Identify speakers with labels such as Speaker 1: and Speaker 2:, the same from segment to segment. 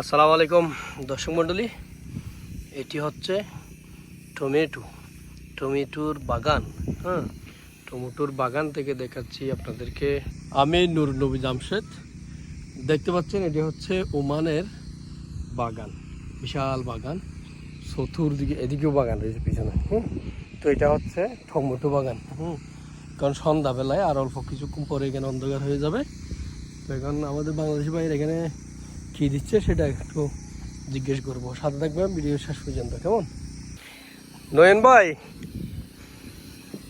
Speaker 1: আসসালামু আলাইকুম, দর্শক মণ্ডলী। এটি হচ্ছে টমেটো, টমেটোর বাগান হ্যাঁ? টমেটোর বাগান থেকে দেখাচ্ছি আপনাদেরকে। আমি নূর নবী জামশেদ। দেখতে পাচ্ছেন, এটি হচ্ছে ওমানের বাগান, বিশাল বাগান। চতুর্দিকে, এদিকেও বাগান রয়েছে পিছনে, হুম? তো এটা হচ্ছে টমেটো বাগান, হুম? কারণ সন্ধ্যাবেলায় আর অল্প কিছুক্ষণ পরে এখানে অন্ধকার হয়ে যাবে। তো এখন আমাদের বাংলাদেশি বাইরে এখানে কি দিচ্ছে সেটা একটু জিজ্ঞেস করব। সাথে থাকবেন ভিডিও শেষ পর্যন্ত, কেমন? নয়ন ভাই,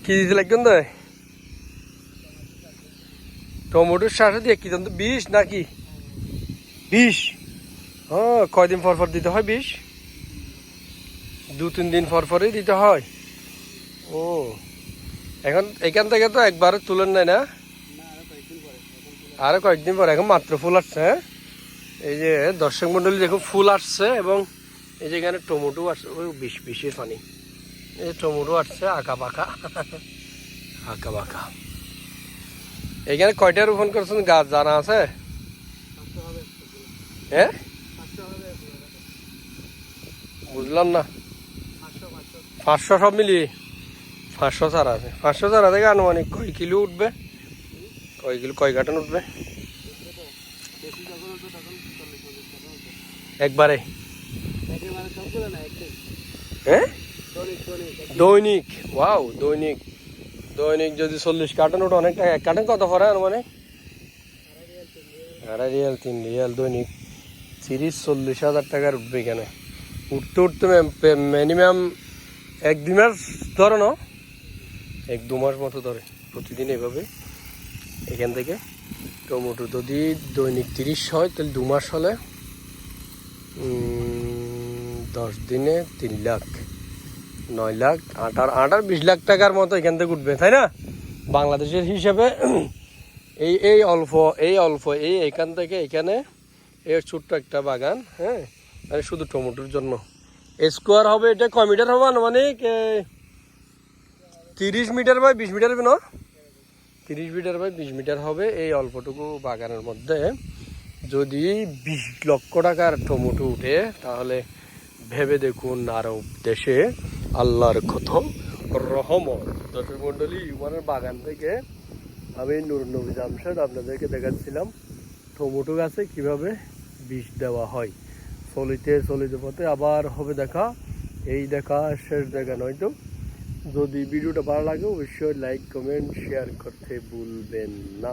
Speaker 1: কি দিতে লাগবেন তো টমেটোর শ্বাসে দিয়ে কি জানতো বিষ নাকি? বিষ? হ্যাঁ কয়দিন পর পর দিতে হয় বিষ? দু, তিন দিন পর পরই দিতে হয়। ও, এখন এখান থেকে তো একবারে তুলেন নাই না? আরও কয়েকদিন পর, এখন মাত্র ফুল আসছে হ্যাঁ? এই যে দর্শক মন্ডলী দেখুন, ফুল আসছে এবং এই যে এখানে টমেটো আসছে। ওই বিশ বিশের পানি। এই টমেটো আসছে, আঁকা পাকা আঁকা বাঁকা এখানে কয়টা রোপণ করছেন? গাছ জানা আছে? হ্যাঁ বুঝলাম না। পাঁচশো সব মিলিয়ে। পাঁচশো চারা আছে। পাঁচশো চারা থেকে আনুমানিক কয় কিলো উঠবে? কয় কিলো কয় কার্টন উঠবে? একবারে। হ্যাঁ? দৈনিক ওয়াও দৈনিক। দৈনিক যদি চল্লিশ কার্টন ওঠে অনেক টাকা এক কার্টন কত পরে মানে? আড়াই রিয়াল তিন রিয়াল দৈনিক। তিরিশ চল্লিশ হাজার টাকার উঠবে এখানে। উঠতে উঠতে মিনিমাম এক দুই মাস ধরে না। এক দু মাস মতো ধরে প্রতিদিন এভাবে এখান থেকে। টমেটো যদি দৈনিক তিরিশ হয়, তাহলে দু মাস হলে দশ দিনে তিন লাখ, নয় লাখ আঠার আর বিশ লাখ টাকার মতো এখান থেকে উঠবে, তাই না? বাংলাদেশের হিসাবে এই এই অল্প এই অল্প, এই এখান থেকে এখানে এই ছোট্ট একটা বাগান হ্যাঁ? মানে শুধু টমেটোর জন্য। স্কোয়ার হবে এটা কয় মিটার হবে আনুমানিক? তিরিশ মিটার বা বিশ মিটার হবে, না? তিরিশ মিটার বাই বিশ মিটার হবে এই অল্পটুকু বাগানের মধ্যে। যদি বিশ লক্ষ টাকার টমেটো উঠে, তাহলে ভেবে দেখুন আরব দেশে আল্লাহর কত রহমত। দর্শক মন্ডলী ইউমানের বাগান থেকে আমি নুর নবী জামশেদ আপনাদেরকে দেখাচ্ছিলাম টমেটো গাছে কীভাবে বিষ দেওয়া হয়। চলিতে চলিতে পথে আবার হবে দেখা। এই দেখা শেষ দেখা নয়তো যদি ভিডিওটা ভালো লাগে অবশ্যই লাইক কমেন্ট শেয়ার করতে ভুলবেন না।